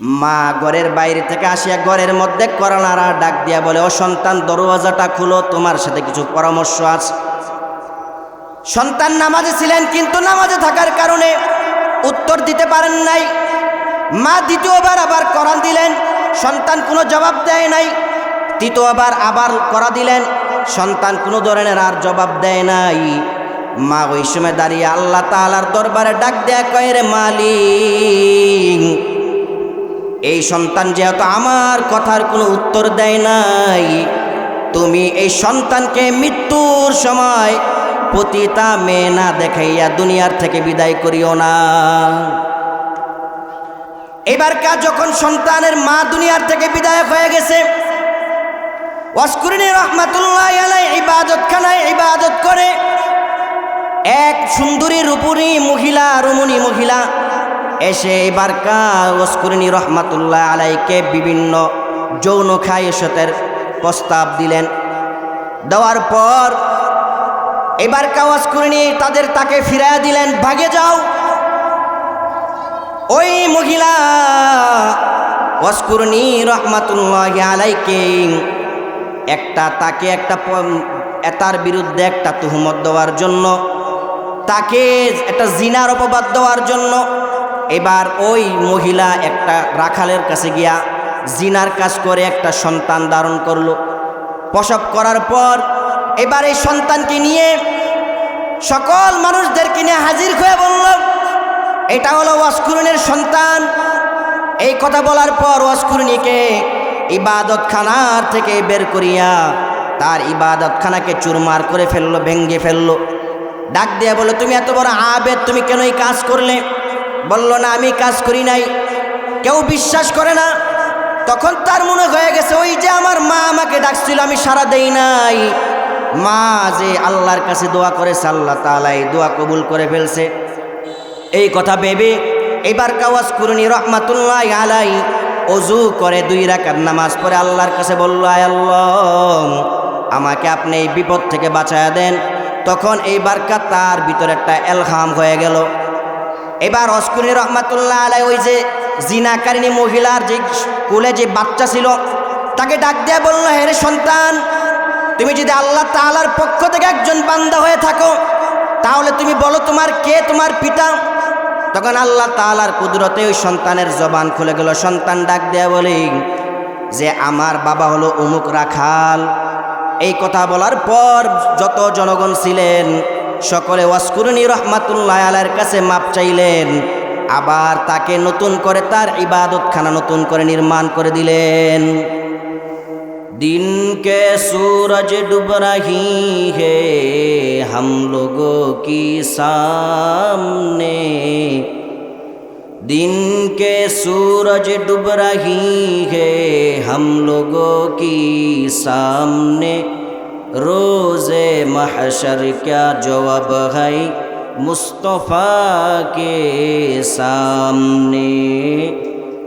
মা ঘরের বাইরে থেকে আসিয়া ঘরের মধ্যে করোনারা ডাক দিয়া বলে, ও সন্তান, দরওয়াজাটা খুলো, তোমার সাথে কিছু পরামর্শ আছে। সন্তান নামাজে ছিলেন, কিন্তু নামাজে থাকার কারণে উত্তর দিতে পারেন নাই। মা দ্বিতীয়বার আবার করা দিলেন, সন্তান কোনো জবাব দেয় নাই। তৃতীয়বার আবার করা দিলেন, সন্তান কোনো ধরনের আর জবাব দেয় নাই। মা ওই সময় দাঁড়িয়ে আল্লাহ তালার দরবারে ডাক দেয়া কয়, রে মালিক এই সন্তান যেহেতু আমার কথার কোনো উত্তর দেয় নাই, তুমি এই সন্তানকে মৃত্যুর সময় পতিতা মেয়ে না দেখাইয়া দুনিয়ার থেকে বিদায় করিও না। এবার কা যখন সন্তানের মা দুনিয়ার থেকে বিদায় হয়ে গেছে ওয়াসকুরিনী রহমাতুল্লাহ আলাই ইবাদত খানায় ইবাদত করে এক সুন্দরী রূপুরী মহিলা, রমণী মহিলা এসে এবার কা ওয়াসকুরিনী রহমাতুল্লাহ আলাইকে বিভিন্ন যৌন খায়সতের প্রস্তাব দিলেন। দেওয়ার পর এবার কাওয়াজ করিনি তাদের তাকে ফিরাইয়া দিলেন, ভাগে যাও। ওই মহিলা ওয়াসকুরনি রহমাতুল্লাহ আলাইকে একটা, তাকে একটা তার বিরুদ্ধে একটা তুহমত দেওয়ার জন্য, তাকে একটা জিনার অপবাদ দেওয়ার জন্য এবার ওই মহিলা একটা রাখালের কাছে গিয়া জিনার কাজ করে একটা সন্তান ধারণ করল। প্রসব করার পর এবার এই সন্তানকে নিয়ে সকল মানুষদেরকে নিয়ে হাজির হয়ে বলল, এটা হলো ওয়াসকুরুনের সন্তান। এই কথা বলার পর ওয়াসকুরুনিকে ইবাদত খানার থেকে বের করিয়া তার ইবাদত খানাকে চুরমার করে ফেলল, ভেঙ্গে ফেলল। ডাক দিয়ে বলে তুমি এত বড় আবেদ, তুমি কেন এই কাজ করলে? বলল, না, আমি কাজ করি নাই। কেউ বিশ্বাস করে না। তখন তার মনে হয়ে গেছে, ওই যে আমার মা আমাকে ডাকছিল, আমি সারা দেই নাই। মা যে আল্লাহর কাছে দোয়া করেছে, আল্লাহ তালাই দোয়া কবুল করে ফেলছে। এই কথা ভেবে এবার কাওয়াজ কুরুনি রহমাতুল্লাহ আলাই অজু করে দুই রাকাত নামাজ পড়ে আল্লাহর কাছে বলল, আয় আল্লাহ, আমাকে আপনি এই বিপদ থেকে বাঁচায়া দেন। তখন এই বারকা তার ভিতরে একটা এলহাম হয়ে গেল। এবার অস্কুনি রহমাতুল্লাহ আলাই ওই যে জিনাকারিনী মহিলার যে কোলে যে বাচ্চা ছিল, তাকে ডাক দিয়ে বলল, হে রে সন্তান, তুমি যদি আল্লাহ তাআলার পক্ষ থেকে একজন বান্দা হয়ে থাকো, তাহলে তুমি বলো তোমার কে তোমার পিতা? তখন আল্লাহ তাআলার কুদরতে ওই সন্তানের জবান খুলে গেল। সন্তান ডাক দেয়া বলে, যে আমার বাবা হলো অমুক রাখাল। এই কথা বলার পর যত জনগণ ছিলেন সকলে ওয়াসকুরুনি রহমাতুল্লাহ আলার কাছে মাপ চাইলেন। আবার তাকে নতুন করে তার ইবাদতখানা নতুন করে নির্মাণ করে দিলেন। দিন কে সূরজ ডুব হে, হম লোগো কি সামনে। দিন কে সূরজ ডুব হে, হম লোগো কি সামনে। রোজে মহাশর ক্যা জবাব হই মুস্তফা কে সামনে?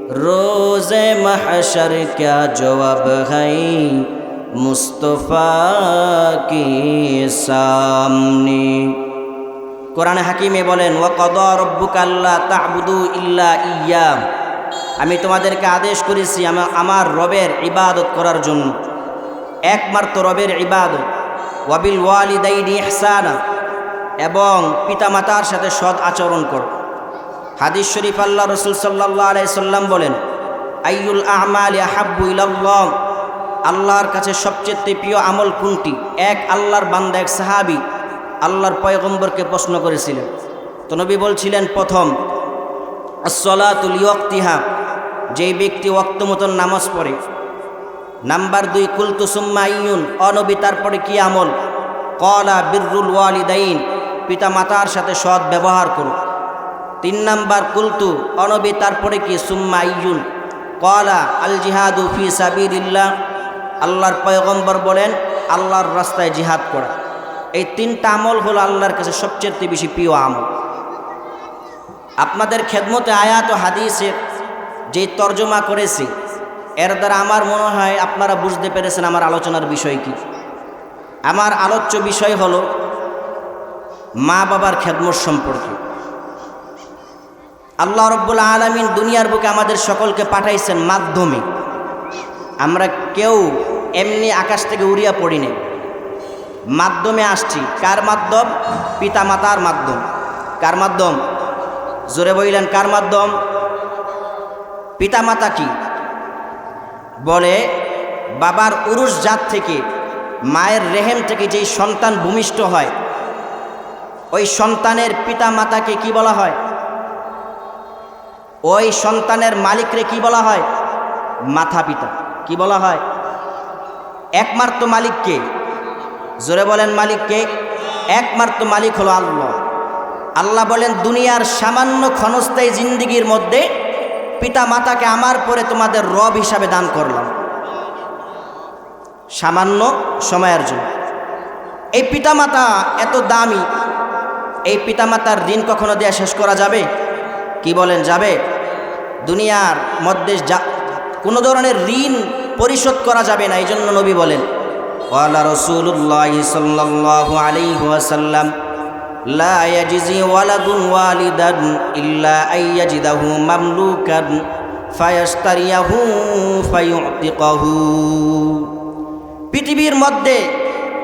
রোজে মহাশর ক্যা জবাব হই মুস্তফা কে সামনে? কোরআন হাকিমে বলেন ও কদর বুকাল্লা তাহবুদু ইল্লা ইয়া। আমি তোমাদেরকে আদেশ করেছি আমার রবের ইবাদত করার জন্য। একমাত্র রবের ইবাদত। ওয়াবিল ওয়ালিদাইনি ইহসানা। এবং পিতামাতার সাথে সৎ আচরণ কর। হাদিস শরীফ আল্লাহ রসুল সাল্লাহ আলাইসাল্লাম বলেন আইউল আহমাল হাব্বু ইলাল্লাহ। আল্লাহর কাছে সবচেয়ে প্রিয় আমল কোনটি? এক, আল্লাহর বান্দা, এক সাহাবি আল্লাহর পয়গম্বরকে প্রশ্ন করেছিলেন। তো নবী বলছিলেন, প্রথম আসলাতুল ইয়ক্তিহা যেই ব্যক্তি ওক্ত মতন নামাজ পড়ে নাম্বার দুই, কুলতু সুম্মা ইয়ুন অনবী তারপরে কি আমল? কলা বিররুল ওয়ালিদাইন পিতা মাতার সাথে সৎ ব্যবহার করুন। তিন নাম্বার, কুলতু, অনবী তারপরে কি? সুম্মা ইয়ুন কলা আল জিহাদু ফি সাবিরিল্লাহ আল্লাহর পয়গম্বর বলেন, আল্লাহর রাস্তায় জিহাদ করা। এই তিনটা আমল হলো আল্লাহর কাছে সবচেয়ে বেশি প্রিয় আমল। আপনাদের খেদমতে আয়াত ও হাদিসের যে তর্জমা করেছি এর দ্বারা আমার মনে হয় আপনারা বুঝতে পেরেছেন আমার আলোচনার বিষয় কি। আমার আলোচ্য বিষয় হলো মা বাবার খেদমত সম্পর্কে। আল্লাহ রব্বুল আলমিন দুনিয়ার বুকে আমাদের সকলকে পাঠাইছেন মাধ্যমে। আমরা কেউ এমনি আকাশ থেকে উড়িয়া পড়ি নাই। মাধ্যমে আসছি। কার মাধ্যম? পিতা মাতার মাধ্যম। কার মাধ্যম? জোরে বইলেন কার মাধ্যম? পিতা মাতা কি? বলে বাবার উরুষ জাত থেকে, মায়ের রেহেম থেকে যেই সন্তান ভূমিষ্ঠ হয়, ওই সন্তানের পিতা মাতাকে কি বলা হয়? ওই সন্তানের মালিকরে কি বলা হয়? মাথা পিতা কি বলা হয়? একমাত্র মালিককে। জোরে বলেন মালিককে, একমাত্র মালিক হলো আল্লাহ। আল্লাহ বলেন, দুনিয়ার সামান্য ক্ষণস্থায়ী জিন্দিগির মধ্যে পিতা মাতাকে আমার পরে তোমাদের রব হিসাবে দান করলাম। সামান্য সময়ের জন্য। এই পিতামাতা এত দামি। এই পিতামাতার ঋণ কখনো দেয়া শেষ করা যাবে? কি বলেন, যাবে? দুনিয়ার মধ্যে যা, কোনো ধরনের ঋণ পরিশোধ করা যাবে না এই জন্য নবী বলেন ওয়ালা রসুল্লাহ সাল্লাহ আলাইহি ওয়াসাল্লাম লা ইয়াজিজি ওয়ালাদুন ওয়ালিদান ইল্লা আইয়াজিদাহু মামলুকান ফায়াস্তারিয়াহু ফায়ুতিকাহু। পৃথিবীর মধ্যে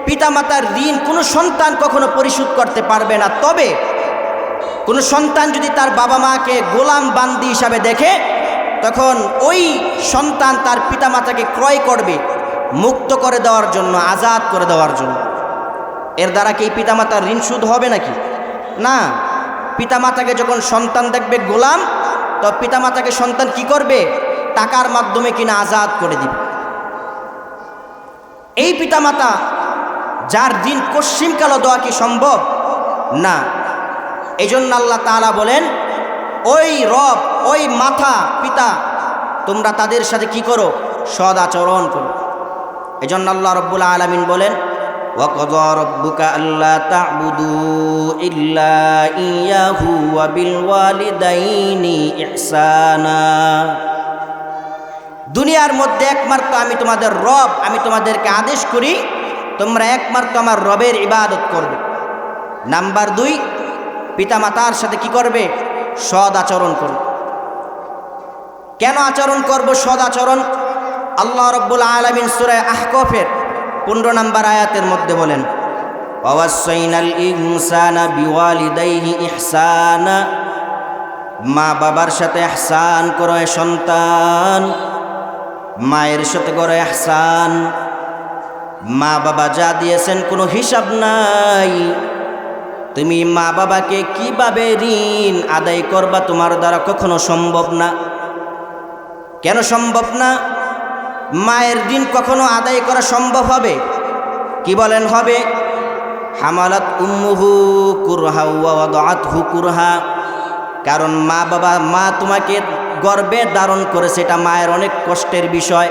পিতামাতার ঋণ কোনো সন্তান কখনো পরিশোধ করতে পারবে না। তবে কোনো সন্তান যদি তার বাবা মাকে গোলাম বান্দি হিসাবে দেখে, তখন ওই সন্তান তার পিতামাতাকে ক্রয় করবে, মুক্ত করে দেওয়ার জন্য, আজাদ করে দেওয়ার জন্য। এর দ্বারা কি পিতামাতার ঋণ সুদ হবে নাকি? না। পিতামাতাকে যখন সন্তান দেখবে গোলাম, তো পিতামাতাকে সন্তান কি করবে? টাকার মাধ্যমে কিনা আজাদ করে দিবে। এই পিতামাতা, যার দিন কশ্চিমকালও দেওয়া কি সম্ভব? না। এই জন্য আল্লাহ তালা বলেন, ওই রব, ওই মাথা পিতা, তোমরা তাদের সাথে কি করো? সদ আচরণ করো। এই জন্য আল্লাহ রব্বুল আলমিন বলেন وقضى ربك ألا تعبدوا إلا إياه وبالوالدين إحسانا দুনিয়ার মধ্যে একমাত্র আমি তোমাদের রব আমি তোমাদেরকে আদেশ করি তোমরা একমাত্র আমার রবের ইবাদত করবে নাম্বার দুই পিতামাতার সাথে কি করবে সদ আচরণ করবে কেন আচরণ করব সদ আচরণ আল্লাহ রব্বুল আলমিন সুরায় আহকফের পনেরো নাম্বার আয়াতের মধ্যে বলেন মা বাবার সাথে এহসান করো সন্তান, মায়ের সাথে করো এহসান মা বাবা যা দিয়েছেন কোনো হিসাব নাই, তুমি মা বাবাকে কীভাবে ঋণ আদায় করবা তোমার দ্বারা কখনো সম্ভব না? কেন সম্ভব না? মায়ের ঋণ কখনো আদায় করা সম্ভব হবে? কি বলেন, হবে? হামালাত উম্মুহু কুরহা ওয়াদাত কুরহা। কারণ মা বাবা, মা তোমাকে গর্বে ধারণ করেছে এটা মায়ের অনেক কষ্টের বিষয়।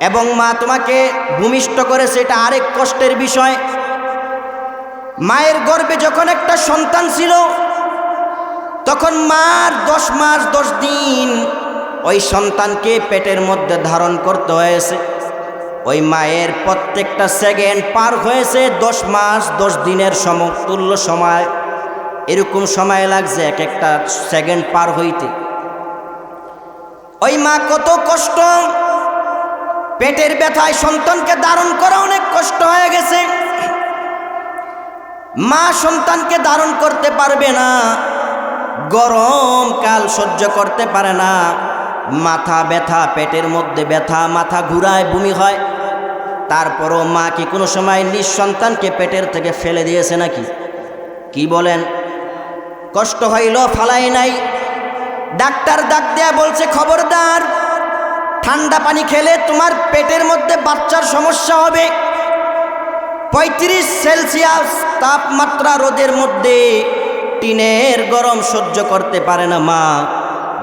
এবং মা তোমাকে ভূমিষ্ঠ করেছে এটা আরেক কষ্টের বিষয়। মায়ের গর্বে যখন একটা সন্তান ছিল, তখন মার দশ মাস, দশ দিন ওই সন্তানকে পেটের মধ্যে ধারণ করতে হয়েছে। ওই মায়ের প্রত্যেকটা সেকেন্ড পার হয়েছে দশ মাস, দশ দিনের সমতুল্য সময়। এরকম সময় লাগছে এক একটা সেকেন্ড পার হইতে। ওই মা কত কষ্ট! পেটের ব্যথায় সন্তানকে ধারণ করা অনেক কষ্ট হয়ে গেছে। মা সন্তানকে ধারণ করতে পারবে না, গরম কাল সহ্য করতে পারে না। মাথা ব্যথা, পেটের মধ্যে ব্যথা, মাথা ঘুরায়, বমি হয়। তারপরও মা কি কোনো সময় নিঃসন্তানকে পেটের থেকে ফেলে দিয়েছে নাকি? কি বলেন? কষ্ট হইল, ফালাই নাই। ডাক্তার ডাক দেয়া বলছে, খবরদার, ঠান্ডা পানি খেলে তোমার পেটের মধ্যে বাচ্চার সমস্যা হবে। পঁয়ত্রিশ সেলসিয়াস তাপমাত্রা রোদের মধ্যে টিনের গরম সহ্য করতে পারে না মা।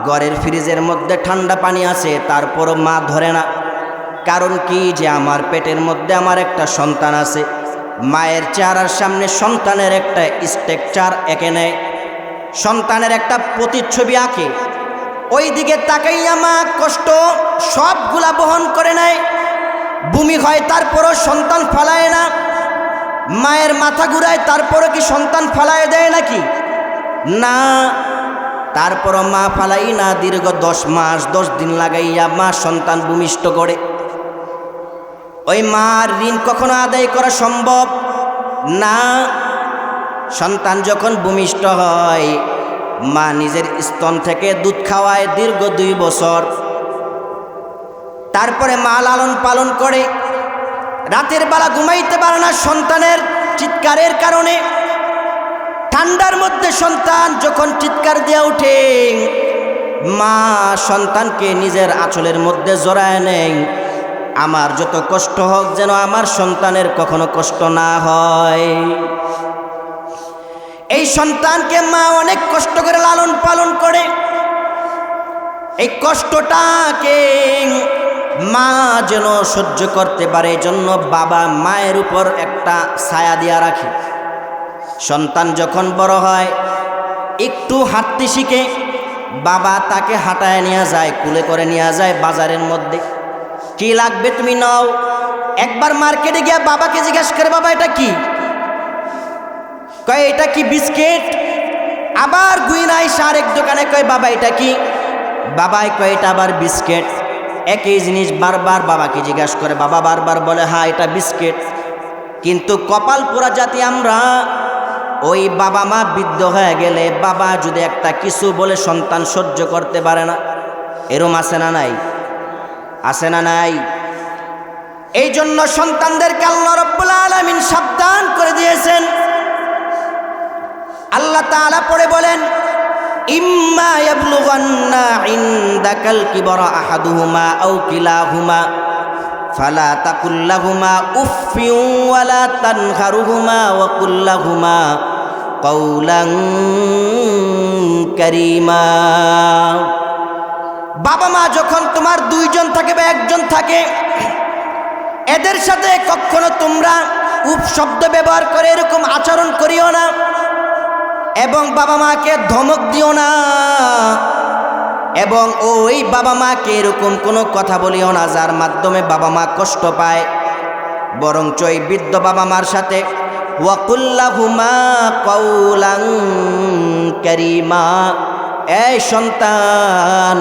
ঘরের ফ্রিজের মধ্যে ঠান্ডা পানি আছে, তারপরও মা ধরে না। কারণ কি যে আমার পেটের মধ্যে আমার একটা সন্তান আছে। মায়ের চেহারার সামনে সন্তানের একটা স্ট্রাকচার এঁকে নেয়। সন্তানের একটা প্রতিচ্ছবি আঁকে। ওই দিকে তাকাইয়া মা কষ্ট সবগুলা বহন করে নেয়। ভূমি হয়, তারপরও সন্তান ফালায় না। মায়ের মাথা ঘুরায়, তারপরও কি সন্তান ফালায় দেয় নাকি? না তারপর মা ফালাই না, দীর্ঘ দশ মাস, দশ দিন লাগাইয়া মা সন্তান ভূমিষ্ঠ করে। ওই মার ঋণ কখনো আদায় করা সম্ভব? না। সন্তান যখন ভূমিষ্ঠ হয়, মা নিজের স্তন থেকে দুধ খাওয়ায় দীর্ঘ দুই বছর। তারপরে মা লালন পালন করে। রাতের বেলা ঘুমাইতে পারে না সন্তানের চিৎকারের কারণে। ঠান্ডার মধ্যে সন্তান যখন চিৎকার দিয়ে ওঠে মা সন্তানকে নিজের আঁচলের মধ্যে জড়ায় নেয়। আমার যত কষ্ট হোক যেন আমার সন্তানের কখনো কষ্ট না হয়। এই সন্তানকে মা অনেক কষ্ট করে লালন পালন করে। এই কষ্টটাকে মা যেন সহ্য করতে পারে জন্য বাবা মায়ের উপর একটা ছায়া দিয়া রাখে। সন্তান যখন বড় হয়, একটু হাঁটতে শিখে বাবা তাকে হাঁটায় নিয়ে যায়, কুলে করে নিয়ে যায় বাজারের মধ্যে। কি লাগবে তুমি নাও? একবার মার্কেটে গিয়ে বাবাকে জিজ্ঞেস করে, বাবা, এটা কি? কয়, এটা কি বিস্কিট? আবার গুইনাই সার এক দোকানে কয়, বাবা, এটা কি? বাবাই কয়, এটা আবার বিস্কিট। একই জিনিস বারবার বাবাকে জিজ্ঞাসা করে, বাবা, বারবার বলে হ্যাঁ এটা বিস্কিট। কিন্তু কপাল পোড়া জাতি আমরা ওই বাবা মা বৃদ্ধ হয়ে গেলে বাবা যদি একটা কিছু বলে সন্তান সহ্য করতে পারে না, এরম আছে না নাই? আছে না নাই? এই জন্য সন্তানদেরকে আল্লাহ রব্বুল আলমিন সাবধান করে দিয়েছেন। আল্লাহ তাআলা পড়ে বলেন, ইম্মা ইয়াবলুগান্না ইনদাকাল কিবরা আহাদুহুমা আও কিলাহুমা, ফালা তাকুল লাহুমা উফফিন ওয়ালা তানহারুহুমা ওয়া কুল কাওলান কারীমা। বাবা মা যখন তোমার দুইজন থাকে বা একজন থাকে, এদের সাথে কখনো তোমরা উপশব্দ ব্যবহার করে এরকম আচরণ করিও না এবং বাবা মাকে ধমক দিও না এবং ওই বাবা মাকে এরকম কোনো কথা বলিও না, যার মাধ্যমে বাবা মা কষ্ট পায়। বরঞ্চ ওই বৃদ্ধ বাবা মার সাথে ওয়াকুল্লাহুমা কৌলাং করিমা। এই সন্তান,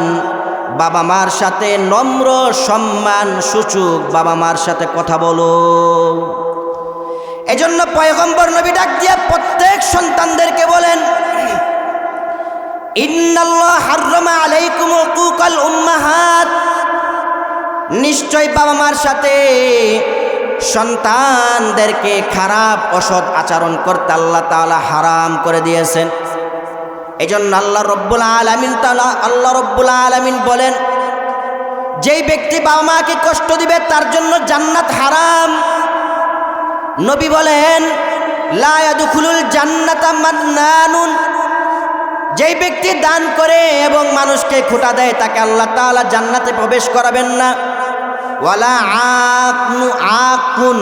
বাবা মার সাথে নম্র সম্মান সূচক, বাবা মার সাথে কথা বলো। এজন্য পয়গম্বর নবী ডাক দিয়ে প্রত্যেক সন্তানদেরকে বলেন নিশ্চয় বাবা মার সাথে সন্তানদেরকে খারাপ অসৎ আচরণ করতে আল্লাহ তাআলা হারাম করে দিয়েছেন। এই জন্য আল্লাহ রব্বুল আলমিন তালা আল্লাহ রব্বুল আলমিন বলেন, যেই ব্যক্তি বাবা মাকে কষ্ট দিবে, তার জন্য জান্নাত হারাম। নবী বলেন লায়াদুখুলুল জান্নাতা মান্নানুন। যেই ব্যক্তি দান করে এবং মানুষকে খোটা দেয়, তাকে আল্লাহ তাআলা জান্নাতে প্রবেশ করাবেন না। ওয়ালা আকনু আকুন,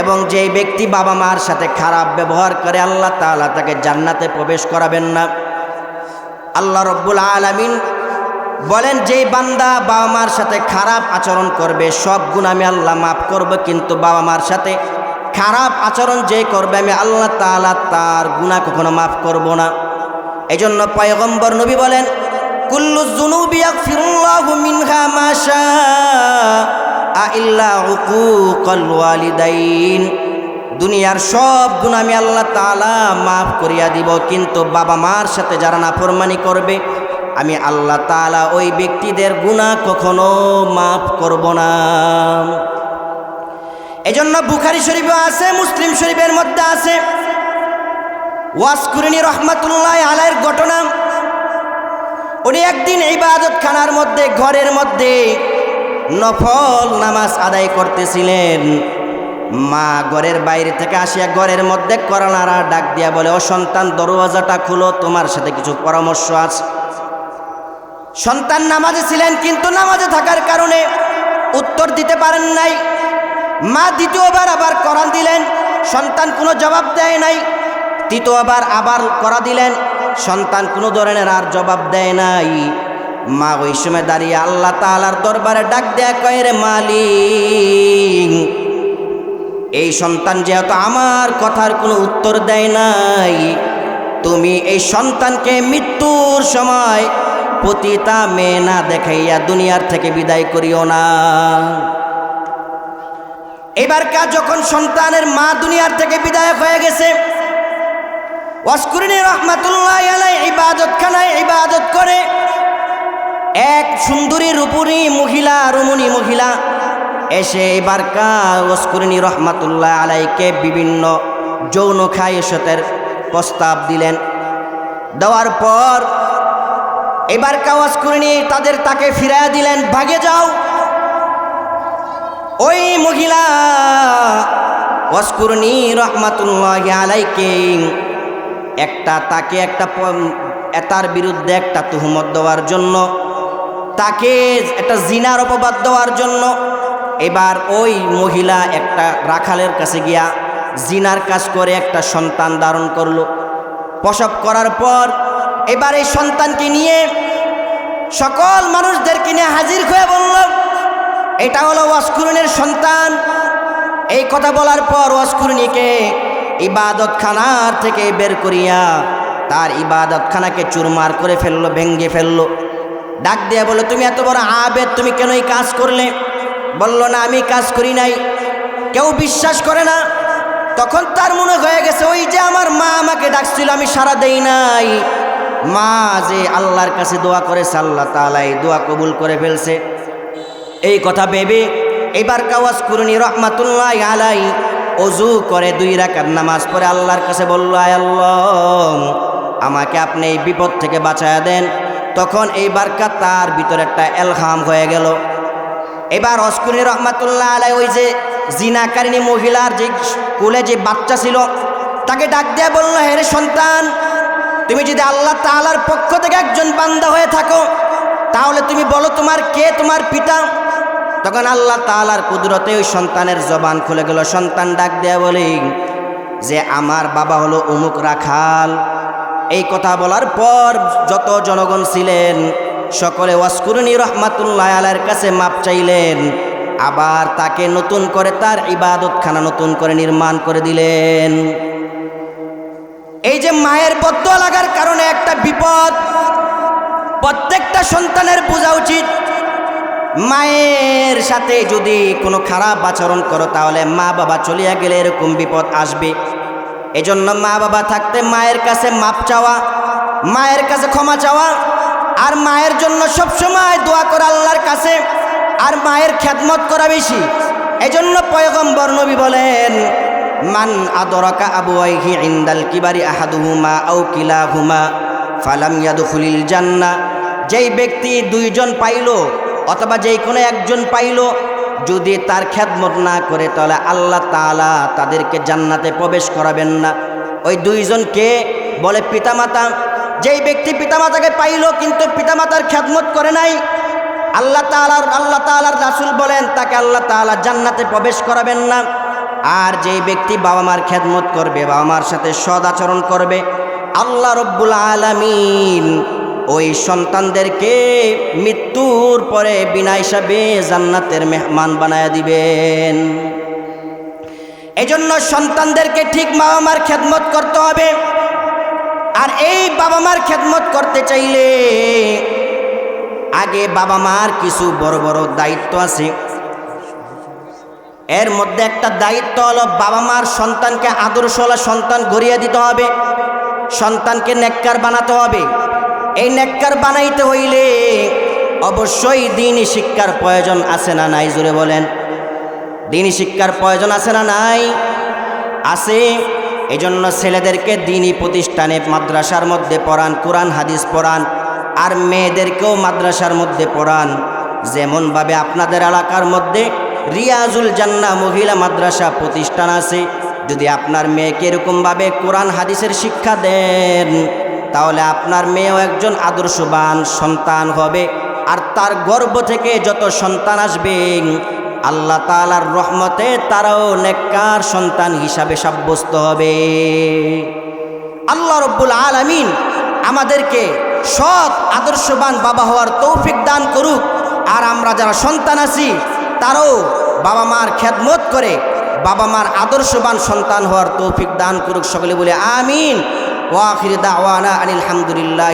এবং যেই ব্যক্তি বাবা মার সাথে খারাপ ব্যবহার করে, আল্লাহ তাআলা তাকে জান্নাতে প্রবেশ করাবেন না। আল্লাহ রব্বুল আলামিন বলেন, যেই বান্দা বাবা মার সাথে খারাপ আচরণ করবে, সব গুণ আমি আল্লাহ মাফ করব, কিন্তু বাবা মার সাথে খারাপ আচরণ যে করবে, আমি আল্লাহ তাআলা তার গুণা কখনো মাফ করব না। এই জন্য পয়গম্বর নবী বলেন কুল্লু জুনুবি ইয়াগফিরুল্লাহু মিনহা মা শাআ ইল্লা উকুকাল ওয়ালিদাইন। দুনিয়ার সব গুণ আমি আল্লাহ তাআলা মাফ করিয়া দিব, কিন্তু বাবা মার সাথে যারা নাফরমানি করবে, আমি আল্লাহ তাআলা ওই ব্যক্তিদের গুণা কখনো মাফ করব না। এজন্য বুখারি শরীফে আছে, মুসলিম শরীফের মধ্যে আছে। ওয়াসকুরিনী রহমাতুল্লাহ আলাইয়ের ঘটনা। উনি একদিন ইবাদত খানার মধ্যে, ঘরের মধ্যে নফল নামাজ আদায় করতেছিলেন। মা ঘরের বাইরে থেকে আসিয়া ঘরের মধ্যে করোনারা ডাক দিয়া বলে, ও সন্তান, দরওয়াজাটা খুলো, তোমার সাথে কিছু পরামর্শ আছে। সন্তান নামাজে ছিলেন, কিন্তু নামাজে থাকার কারণে উত্তর দিতে পারেন নাই। মা দ্বিতীয়বার আবার করান দিলেন, সন্তান কোনো জবাব দেয় নাই। তৃতীয়বার আবার করা দিলেন। সন্তান কোনো ধরনের আর জবাব দেয় নাই। মা ওই সময় দাঁড়িয়ে আল্লাহ তালার দরবারে ডাক দেয়া কয়, রে মালিক, এই সন্তান যেহেতু আমার কথার কোনো উত্তর দেয় নাই, তুমি এই সন্তানকে মৃত্যুর সময় পতিতা মেয়ে না দেখাইয়া দুনিয়ার থেকে বিদায় করিও না। এবার এবারকার যখন সন্তানের মা দুনিয়ার থেকে বিদায় হয়ে গেছে ওয়াসকুরিনী রহমাতুল্লাহ আলাই ইবাদত খানায় ইবাদত করে। এক সুন্দরী রূপুরী মহিলা, রমণী মহিলা এসে এবার এবারকা ওয়াসকুরিনী রহমাতুল্লাহ আলাইকে বিভিন্ন যৌন খায়সতের প্রস্তাব দিলেন। দেওয়ার পর এবার কাওয়াজ করিনি তাদের তাকে ফিরাইয়া দিলেন, ভাগে যাও। ওই মহিলা ওয়াসকুরনি রহমাতুল্লাহ আলাইকে একটা তাকে একটা তার বিরুদ্ধে একটা তুহমত দেওয়ার জন্য, তাকে একটা জিনার অপবাদ দেওয়ার জন্য, এবার ওই মহিলা একটা রাখালের কাছে গিয়া জিনার কাজ করে একটা সন্তান ধারণ করল। প্রসব করার পর এবার এই সন্তানকে নিয়ে সকল মানুষদেরকে নিয়ে হাজির হয়ে বলল, এটা হলো ওয়াসকুরুনের সন্তান। এই কথা বলার পর ওয়াসকুরুনিকে ইবাদতখানার থেকে বের করিয়া তার ইবাদতখানাকে চুরমার করে ফেলল, ভেঙ্গে ফেলল। ডাক দিয়ে বলল, তুমি এত বড় আবেদ, তুমি কেন এই কাজ করলে? বলল, না, আমি কাজ করি নাই। কেউ বিশ্বাস করে না। তখন তার মনে হয়ে গেছে, ওই যে আমার মা আমাকে ডাকছিল, আমি সারা দেই নাই। মা যে আল্লাহর কাছে দোয়া করেছে, আল্লাহ তালাই দোয়া কবুল করে ফেলছে। এই কথা ভেবে এবার কাওয়াজ কুরুনি, রহমাতুল্লাহ আলাই অজু করে দুই রাকাত নামাজ পড়ে আল্লাহর কাছে বলল, আয় আল্লাহ, আমাকে আপনি এই বিপদ থেকে বাঁচায়া দেন। তখন এই বারকা তার ভিতরে একটা এলহাম হয়ে গেল। এবার অস্কুরি রহমাতুল্লাহ আলাই ওই যে জিনাকারিনী মহিলার যে কোলে যে বাচ্চা ছিল, তাকে ডাক দেয়া বলল, হে রে সন্তান, তুমি যদি আল্লাহ তাআলার পক্ষ থেকে একজন বান্দা হয়ে থাকো, তাহলে তুমি বলো তোমার কে তোমার পিতা? তখন আল্লাহ তাআলার কুদরতে ওই সন্তানের জবান খুলে গেল। সন্তান ডাক দেয়া বলে, যে আমার বাবা হলো অমুক রাখাল। এই কথা বলার পর যত জনগণ ছিলেন, সকলে ওয়াসকুরুনি রহমাতুল্লাহ আলার কাছে মাপ চাইলেন। আবার তাকে নতুন করে তার ইবাদতখানা নতুন করে নির্মাণ করে দিলেন। এই যে মায়ের বদ্ধ লাগার কারণে একটা বিপদ, প্রত্যেকটা সন্তানের বোঝা উচিত। মায়ের সাথে যদি কোনো খারাপ আচরণ করো, তাহলে মা বাবা চলিয়া গেলে এরকম বিপদ আসবে। এজন্য মা বাবা থাকতে মায়ের কাছে মাপ চাওয়া, মায়ের কাছে ক্ষমা চাওয়া, আর মায়ের জন্য সব সময় দোয়া করা আল্লাহর কাছে, আর মায়ের খ্যাতমত করা বেশি। এজন্য পয়গম্বর নবী বলেন, মান আদরকা আবুয়াইহি ইন্দাল কিবারি আহাদুহুমা কিলা হুমা ফালাম ইয়াদখুলিল জান্না যেই ব্যক্তি দুইজন পাইল অথবা যেই কোনো একজন পাইল, যদি তার খ্যাতমত না করে, তাহলে আল্লাহ তাআলা তাদেরকে জান্নাতে প্রবেশ করাবেন না। ওই দুইজনকে বলে, পিতামাতা, যেই ব্যক্তি পিতামাতাকে পাইল, কিন্তু পিতামাতার খ্যাতমত করে নাই, আল্লাহ তাআলার, আল্লাহ তালার রাসূল বলেন, তাকে আল্লাহ তাআলা জান্নাতে প্রবেশ করাবেন না। আর যেই ব্যক্তি বাবা মার খেদমত করবে বাবা মার সাথে সদ আচরণ করবে, আল্লাহ রব্বুল আলামিন ওই সন্তানদেরকে মৃত্যুর পরে বিনা হিসাবে জান্নাতের মেহমান বানায় দিবেন। এজন্য সন্তানদেরকে ঠিক বাবা মার খেদমত করতে হবে। আর এই বাবা মার খেদমত করতে চাইলে আগে বাবা মার কিছু বড় বড় দায়িত্ব আছে। এর মধ্যে একটা দায়িত্ব হলো বাবা মার সন্তানকে আদর্শওয়ালা সন্তান গড়িয়ে দিতে হবে। সন্তানকে নেককার বানাতে হবে। এই নেককার বানাইতে হইলে অবশ্যই দিনই শিক্ষার প্রয়োজন আছে না নাই জুড়ে বলেন। দিনই শিক্ষার প্রয়োজন আছে না নাই? আছে, এজন্য ছেলেদেরকে দিনই প্রতিষ্ঠানে মাদ্রাসার মধ্যে পড়ান, কোরআন, হাদিস পড়ান, আর মেয়েদেরকেও মাদ্রাসার মধ্যে পড়ান। যেমনভাবে আপনাদের এলাকার মধ্যে রিয়াজুল জান্না মহিলা মাদ্রাসা প্রতিষ্ঠান আছে, যদি আপনার মেয়েকে এরকমভাবে কোরআন, হাদিসের শিক্ষা দেন তাহলে আপনার মেয়েও একজন আদর্শবান সন্তান হবে। আর তার গর্ব থেকে যত সন্তান আসবে, আল্লাহ তালার রহমতে তারাও নেককার সন্তান হিসাবে সাব্যস্ত হবে। আল্লাহ রব্বুল আলামিন আমাদেরকে সৎ, আদর্শবান বাবা হওয়ার তৌফিক দান করুক। আর আমরা যারা সন্তান আছি, তারাও বাবা মার খেদমত করে বাবা মার আদর্শবান সন্তান হওয়ার তৌফিক দান করুক। সকলে বলে আমিন। ওয়াখির দাওয়ানা আনিল হামদুলিল্লাহ